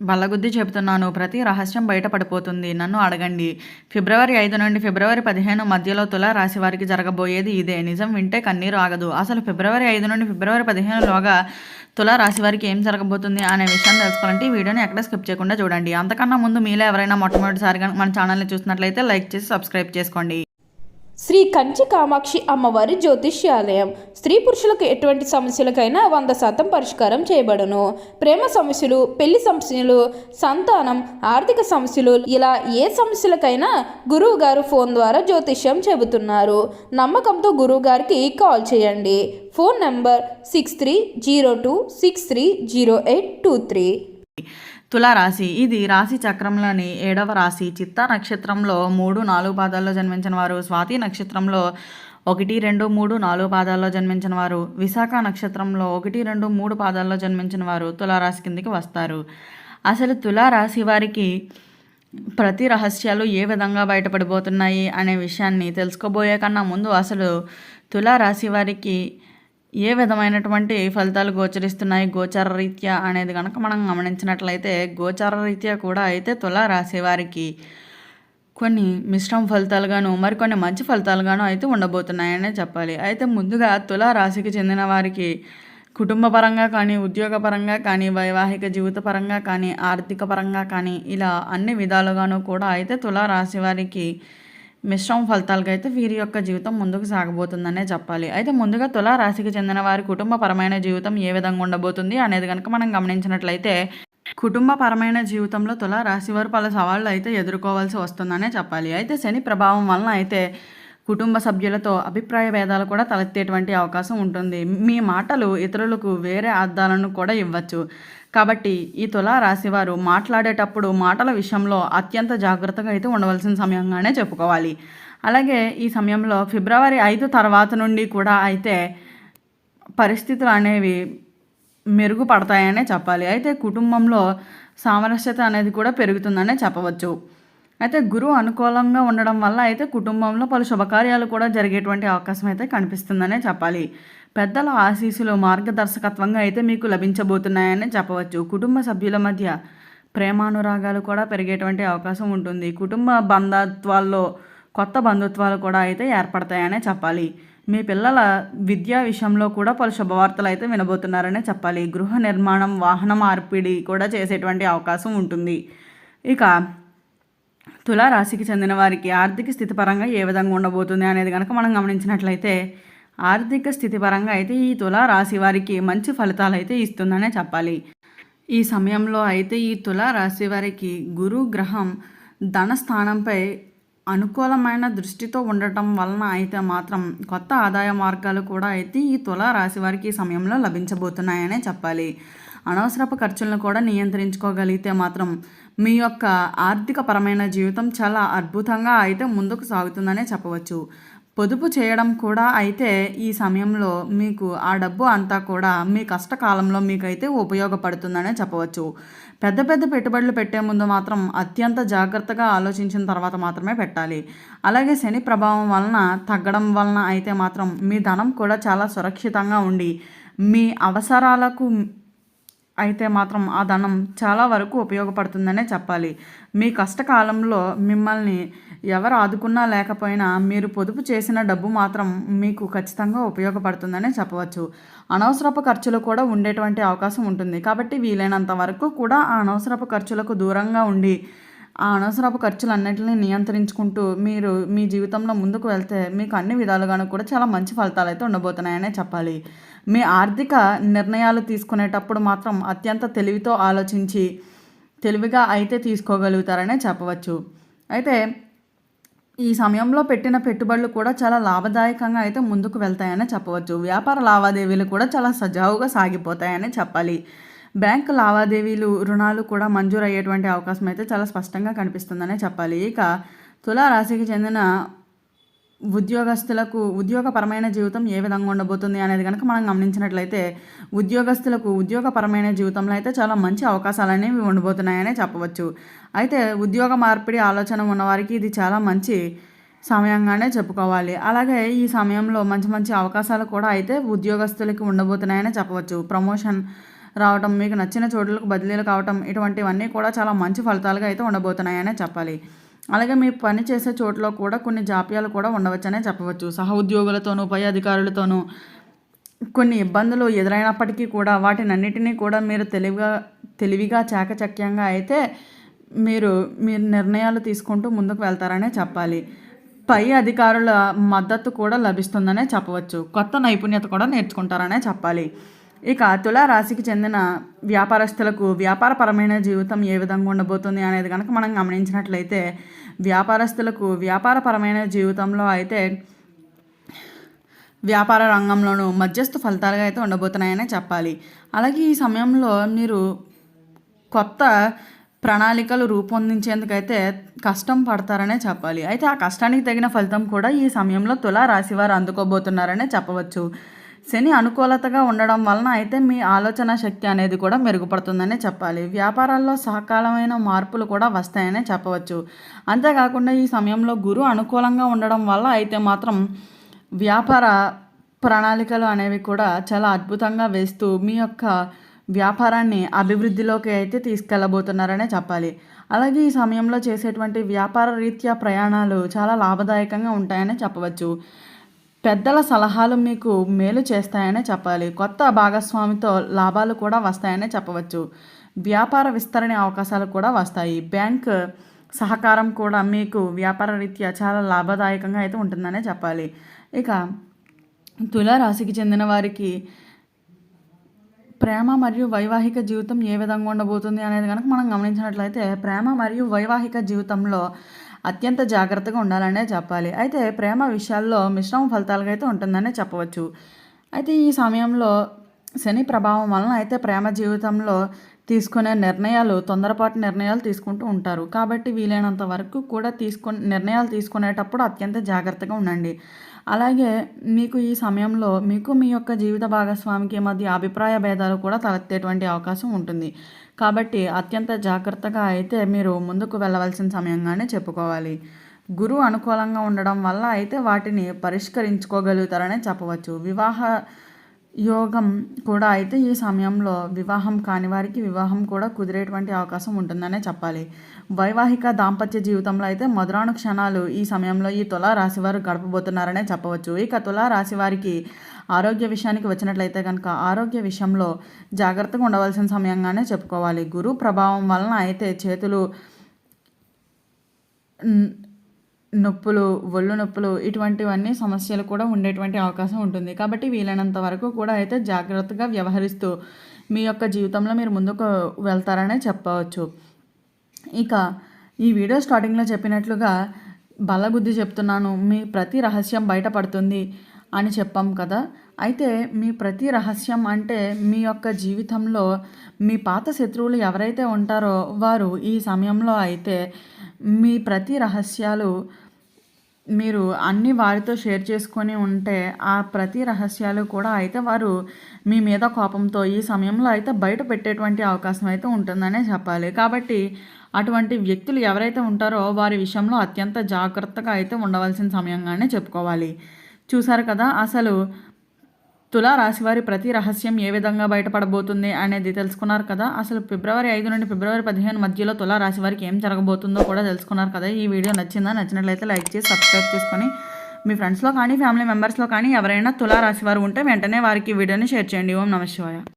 బల్లగుద్ది చెబుతున్నాను ప్రతి రహస్యం బయటపడిపోతుంది. నన్ను అడగండి. ఫిబ్రవరి ఐదు నుండి ఫిబ్రవరి పదిహేను మధ్యలో తుల రాశి వారికి జరగబోయేది ఇదే. నిజం వింటే కన్నీరు ఆగదు. అసలు ఫిబ్రవరి ఐదు నుండి ఫిబ్రవరి పదిహేనులోగా తుల రాశి వారికి ఏం జరగబోతుంది అనే విషయాన్ని తెలుసుకోవాలంటే ఈ వీడియోని ఎక్కడ స్కిప్ చేయకుండా చూడండి. అంతకన్నా ముందు మీలో ఎవరైనా మొట్టమొదటిసారిగా మన ఛానల్ని చూసినట్లయితే లైక్ చేసి సబ్స్క్రైబ్ చేసుకోండి. శ్రీ కంచి కామాక్షి అమ్మవారి జ్యోతిష్యాలయం. స్త్రీ పురుషులకు ఎటువంటి సమస్యలకైనా వంద శాతం పరిష్కారం చేయబడును. ప్రేమ సమస్యలు పెళ్ళి సమస్యలు సంతానం ఆర్థిక సమస్యలు ఇలా ఏ సమస్యలకైనా గురువు గారు ఫోన్ ద్వారా జ్యోతిష్యం చెబుతున్నారు. నమ్మకంతో గురువు గారికి కాల్ చేయండి. Phone number six three zero two six three zero eight two three. తులారాశి. ఇది రాశి చక్రంలోని ఏడవ రాశి. చిత్తా నక్షత్రంలో మూడు నాలుగు పాదాల్లో జన్మించిన వారు. స్వాతి నక్షత్రంలో ఒకటి రెండు మూడు నాలుగు పాదాల్లో జన్మించిన వారు. విశాఖ నక్షత్రంలో ఒకటి రెండు మూడు పాదాల్లో జన్మించిన వారు తులారాశి కిందికి వస్తారు. అసలు తులారాశి వారికి ప్రతి రహస్యాలు ఏ విధంగా బయటపడిపోతున్నాయి అనే విషయాన్ని తెలుసుకోబోయే కన్నా ముందు అసలు తులారాశి వారికి ఏ విధమైనటువంటి ఫలితాలు గోచరిస్తున్నాయి గోచార రీత్యా అనేది కనుక మనం గమనించినట్లయితే గోచార రీత్యా కూడా అయితే తుల రాసేవారికి కొన్ని మిశ్రమ ఫలితాలుగాను మరికొన్ని మంచి ఫలితాలుగాను అయితే ఉండబోతున్నాయనే చెప్పాలి. అయితే ముందుగా తుల రాశికి చెందిన వారికి కుటుంబపరంగా కానీ ఉద్యోగపరంగా కానీ వైవాహిక జీవిత పరంగా కానీ ఆర్థిక పరంగా కానీ ఇలా అన్ని విధాలుగాను కూడా అయితే తుల రాశి వారికి మిశ్రమ ఫలితాలకు అయితే వీరి యొక్క జీవితం ముందుకు సాగబోతుందనే చెప్పాలి. అయితే ముందుగా తులా రాశికి చెందిన వారి కుటుంబపరమైన జీవితం ఏ విధంగా ఉండబోతుంది అనేది కనుక మనం గమనించినట్లయితే కుటుంబపరమైన జీవితంలో తులా రాశి వారు పలు సవాళ్ళు అయితే ఎదుర్కోవాల్సి వస్తుందనే చెప్పాలి. అయితే శని ప్రభావం వలన అయితే కుటుంబ సభ్యులతో అభిప్రాయ భేదాలు కూడా తలెత్తేటువంటి అవకాశం ఉంటుంది. మీ మాటలు ఇతరులకు వేరే అర్థాలను కూడా ఇవ్వచ్చు. కాబట్టి ఈ తులా రాశివారు మాట్లాడేటప్పుడు మాటల విషయంలో అత్యంత జాగ్రత్తగా అయితే ఉండవలసిన సమయంగానే చెప్పుకోవాలి. అలాగే ఈ సమయంలో ఫిబ్రవరి ఐదు తర్వాత నుండి కూడా అయితే పరిస్థితులు అనేవి మెరుగుపడతాయనే చెప్పాలి. అయితే కుటుంబంలో సామరస్యత అనేది కూడా పెరుగుతుందనే చెప్పవచ్చు. అయితే గురువు అనుకూలంగా ఉండడం వల్ల అయితే కుటుంబంలో పలు శుభకార్యాలు కూడా జరిగేటువంటి అవకాశం అయితే కనిపిస్తుందనే చెప్పాలి. పెద్దల ఆశీస్సులు మార్గదర్శకత్వంగా అయితే మీకు లభించబోతున్నాయని చెప్పవచ్చు. కుటుంబ సభ్యుల మధ్య ప్రేమానురాగాలు కూడా పెరిగేటువంటి అవకాశం ఉంటుంది. కుటుంబ బంధత్వాల్లో కొత్త బంధుత్వాలు కూడా అయితే ఏర్పడతాయనే చెప్పాలి. మీ పిల్లల విద్యా విషయంలో కూడా పలు శుభవార్తలు అయితే వినబోతున్నారనే చెప్పాలి. గృహ నిర్మాణం వాహన మార్పిడి కూడా చేసేటువంటి అవకాశం ఉంటుంది. ఇక తులారాశికి చెందిన వారికి ఆర్థిక స్థితి పరంగా ఏ విధంగా ఉండబోతుంది అనేది కనుక మనం గమనించినట్లయితే ఆర్థిక స్థితి పరంగా అయితే ఈ తులారాశి వారికి మంచి ఫలితాలు అయితే ఇస్తుందనే చెప్పాలి. ఈ సమయంలో అయితే ఈ తులారాశి వారికి గురు గ్రహం ధన స్థానంపై అనుకూలమైన దృష్టితో ఉండటం వలన అయితే మాత్రం కొత్త ఆదాయ మార్గాలు కూడా అయితే ఈ తులారాశి వారికి ఈ సమయంలో లభించబోతున్నాయనే చెప్పాలి. అనవసరపు ఖర్చులను కూడా నియంత్రించుకోగలిగితే మాత్రం మీ యొక్క ఆర్థిక పరమైన జీవితం చాలా అద్భుతంగా అయితే ముందుకు సాగుతుందనే చెప్పవచ్చు. పొదుపు చేయడం కూడా అయితే ఈ సమయంలో మీకు ఆ డబ్బు అంతా కూడా మీ కష్టకాలంలో మీకైతే ఉపయోగపడుతుందనే చెప్పవచ్చు. పెద్ద పెద్ద పెట్టుబడులు పెట్టే ముందు మాత్రం అత్యంత జాగ్రత్తగా ఆలోచించిన తర్వాత మాత్రమే పెట్టాలి. అలాగే శని ప్రభావం వలన తగ్గడం వలన అయితే మాత్రం మీ ధనం కూడా చాలా సురక్షితంగా ఉండి మీ అవసరాలకు అయితే మాత్రం ఆ ధనం చాలా వరకు ఉపయోగపడుతుందనే చెప్పాలి. మీ కష్టకాలంలో మిమ్మల్ని ఎవరు ఆదుకున్నా లేకపోయినా మీరు పొదుపు చేసిన డబ్బు మాత్రం మీకు ఖచ్చితంగా ఉపయోగపడుతుందనే చెప్పవచ్చు. అనవసరపు ఖర్చులు కూడా ఉండేటువంటి అవకాశం ఉంటుంది. కాబట్టి వీలైనంత వరకు కూడా ఆ అనవసరపు ఖర్చులకు దూరంగా ఉండి ఆ అనవసరపు ఖర్చులన్నింటినీ నియంత్రించుకుంటూ మీరు మీ జీవితంలో ముందుకు వెళ్తే మీకు అన్ని విధాలుగాను కూడా చాలా మంచి ఫలితాలు అయితే ఉండబోతున్నాయనే చెప్పాలి. మీ ఆర్థిక నిర్ణయాలు తీసుకునేటప్పుడు మాత్రం అత్యంత తెలివితో ఆలోచించి తెలివిగా అయితే తీసుకోగలుగుతారనే చెప్పవచ్చు. అయితే ఈ సమయంలో పెట్టిన పెట్టుబడులు కూడా చాలా లాభదాయకంగా అయితే ముందుకు వెళ్తాయని చెప్పవచ్చు. వ్యాపార లావాదేవీలు కూడా చాలా సజావుగా సాగిపోతాయని చెప్పాలి. బ్యాంకు లావాదేవీలు రుణాలు కూడా మంజూరు అయ్యేటువంటి అవకాశం అయితే చాలా స్పష్టంగా కనిపిస్తుందనే చెప్పాలి. ఇక తులారాశికి చెందిన ఉద్యోగస్తులకు ఉద్యోగపరమైన జీవితం ఏ విధంగా ఉండబోతుంది అనేది కనుక మనం గమనించినట్లయితే ఉద్యోగస్తులకు ఉద్యోగపరమైన జీవితంలో అయితే చాలా మంచి అవకాశాలు అనేవి ఉండబోతున్నాయనే చెప్పవచ్చు. అయితే ఉద్యోగ మార్పిడి ఆలోచన ఉన్నవారికి ఇది చాలా మంచి సమయంగానే చెప్పుకోవాలి. అలాగే ఈ సమయంలో మంచి మంచి అవకాశాలు కూడా అయితే ఉద్యోగస్తులకి ఉండబోతున్నాయని చెప్పవచ్చు. ప్రమోషన్ రావటం మీకు నచ్చిన చోట్లకు బదిలీలు కావటం ఇటువంటివన్నీ కూడా చాలా మంచి ఫలితాలుగా అయితే ఉండబోతున్నాయనే చెప్పాలి. అలాగే మీ పని చేసే చోట్లో కూడా కొన్ని జాప్యాలు కూడా ఉండవచ్చనే చెప్పవచ్చు. సహోద్యోగులతోనూ పై అధికారులతోనూ కొన్ని ఇబ్బందులు ఎదురైనప్పటికీ కూడా వాటినన్నిటినీ కూడా మీరు తెలివిగా తెలివిగా చాకచక్యంగా అయితే మీరు మీరు నిర్ణయాలు తీసుకుంటూ ముందుకు వెళ్తారనే చెప్పాలి. పై అధికారుల మద్దతు కూడా లభిస్తుందనే చెప్పవచ్చు. కొత్త నైపుణ్యత కూడా నేర్చుకుంటారనే చెప్పాలి. ఇక తులారాశికి చెందిన వ్యాపారస్తులకు వ్యాపారపరమైన జీవితం ఏ విధంగా ఉండబోతుంది అనేది కనుక మనం గమనించినట్లయితే వ్యాపారస్తులకు వ్యాపారపరమైన జీవితంలో అయితే వ్యాపార రంగంలోనూ మధ్యస్థ ఫలితాలుగా అయితే ఉండబోతున్నాయనే చెప్పాలి. అలాగే ఈ సమయంలో మీరు కొత్త ప్రణాళికలు రూపొందించేందుకైతే కష్టం పడతారనే చెప్పాలి. అయితే ఆ కష్టానికి తగిన ఫలితం కూడా ఈ సమయంలో తులా రాశి వారు అందుకోబోతున్నారనే చెప్పవచ్చు. శని అనుకూలతగా ఉండడం వలన అయితే మీ ఆలోచన శక్తి అనేది కూడా మెరుగుపడుతుందనే చెప్పాలి. వ్యాపారాల్లో సహకాలమైన మార్పులు కూడా వస్తాయనే చెప్పవచ్చు. అంతేకాకుండా ఈ సమయంలో గురు అనుకూలంగా ఉండడం వల్ల అయితే మాత్రం వ్యాపార ప్రణాళికలు అనేవి కూడా చాలా అద్భుతంగా వేస్తూ మీ యొక్క వ్యాపారాన్ని అభివృద్ధిలోకి అయితే తీసుకెళ్ళబోతున్నారనే చెప్పాలి. అలాగే ఈ సమయంలో చేసేటువంటి వ్యాపార రీత్యా ప్రయాణాలు చాలా లాభదాయకంగా ఉంటాయని చెప్పవచ్చు. పెద్దల సలహాలు మీకు మేలు చేస్తాయనే చెప్పాలి. కొత్త భాగస్వామితో లాభాలు కూడా వస్తాయనే చెప్పవచ్చు. వ్యాపార విస్తరణ అవకాశాలు కూడా వస్తాయి. బ్యాంక్ సహకారం కూడా మీకు వ్యాపార రీత్యా చాలా లాభదాయకంగా అయితే ఉంటుందనే చెప్పాలి. ఇక తులారాశికి చెందిన వారికి ప్రేమ మరియు వైవాహిక జీవితం ఏ విధంగా ఉండబోతుంది అనేది కనుక మనం గమనించినట్లయితే ప్రేమ మరియు వైవాహిక జీవితంలో అత్యంత జాగ్రత్తగా ఉండాలనే చెప్పాలి. అయితే ప్రేమ విషయాల్లో మిశ్రమ ఫలితాలుగా అయితే ఉంటుందనే చెప్పవచ్చు. అయితే ఈ సమయంలో శని ప్రభావం వలన అయితే ప్రేమ జీవితంలో తీసుకునే నిర్ణయాలు తొందరపాటు నిర్ణయాలు తీసుకుంటూ ఉంటారు. కాబట్టి వీలైనంత వరకు కూడా తీసుకుని నిర్ణయాలు తీసుకునేటప్పుడు అత్యంత జాగ్రత్తగా ఉండండి. అలాగే మీకు ఈ సమయంలో మీకు మీ యొక్క జీవిత భాగస్వామికి మధ్య అభిప్రాయ భేదాలు కూడా తలెత్తేటువంటి అవకాశం ఉంటుంది. కాబట్టి అత్యంత జాగ్రత్తగా అయితే మీరు ముందుకు వెళ్ళవలసిన సమయంగానే చెప్పుకోవాలి. గురువు అనుకూలంగా ఉండడం వల్ల అయితే వాటిని పరిష్కరించుకోగలుగుతారనే చెప్పవచ్చు. వివాహ యోగం కూడా అయితే ఈ సమయంలో వివాహం కాని వారికి వివాహం కూడా కుదిరేటువంటి అవకాశం ఉంటుందనే చెప్పాలి. వైవాహిక దాంపత్య జీవితంలో అయితే మధురాను క్షణాలు ఈ సమయంలో ఈ తులా రాశి వారు గడపబోతున్నారనే చెప్పవచ్చు. ఇక తులా రాశి వారికి ఆరోగ్య విషయానికి వచ్చినట్లయితే కనుక ఆరోగ్య విషయంలో జాగ్రత్తగా ఉండవలసిన సమయంగానే చెప్పుకోవాలి. గురు ప్రభావం వలన అయితే చేతులు నొప్పులు ఒళ్ళు నొప్పులు ఇటువంటివన్నీ సమస్యలు కూడా ఉండేటువంటి అవకాశం ఉంటుంది. కాబట్టి వీలైనంత వరకు కూడా అయితే జాగ్రత్తగా వ్యవహరిస్తూ మీ యొక్క జీవితంలో మీరు ముందుకు వెళ్తారనే చెప్పవచ్చు. ఇక ఈ వీడియో స్టార్టింగ్లో చెప్పినట్లుగా బలబుద్ధి చెప్తున్నాను. మీ ప్రతి రహస్యం బయటపడుతుంది. అని చెప్పాం కదా. అయితే మీ ప్రతి రహస్యం అంటే మీ యొక్క జీవితంలో మీ పాత శత్రువులు ఎవరైతే ఉంటారో వారు ఈ సమయంలో అయితే మీ ప్రతి రహస్యాలు మీరు అన్ని వారితో షేర్ చేసుకొని ఉంటే ఆ ప్రతి రహస్యాలు కూడా అయితే వారు మీ మీద కోపంతో ఈ సమయంలో అయితే బయట పెట్టేటువంటి అవకాశం అయితే ఉంటుందనే చెప్పాలి. కాబట్టి అటువంటి వ్యక్తులు ఎవరైతే ఉంటారో వారి విషయంలో అత్యంత జాగ్రత్తగా అయితే ఉండవలసిన సమయంగానే చెప్పుకోవాలి. చూశారు కదా అసలు తులా రాశివారి ప్రతి రహస్యం ఏ విధంగా బయటపడబోతుంది అనేది తెలుసుకున్నారు కదా. అసలు ఫిబ్రవరి ఐదు నుండి ఫిబ్రవరి పదిహేను మధ్యలో తులా రాశి వారికి ఏం జరగబోతుందో కూడా తెలుసుకున్నారు కదా. ఈ వీడియో నచ్చిందా నచ్చినట్లయితే లైక్ చేసి సబ్స్క్రైబ్ చేసుకొని మీ ఫ్రెండ్స్లో కానీ ఫ్యామిలీ మెంబర్స్లో కానీ ఎవరైనా తులా రాశివారు ఉంటే వెంటనే వారికి వీడియోని షేర్ చేయండి. ఓం నమ శివాయ.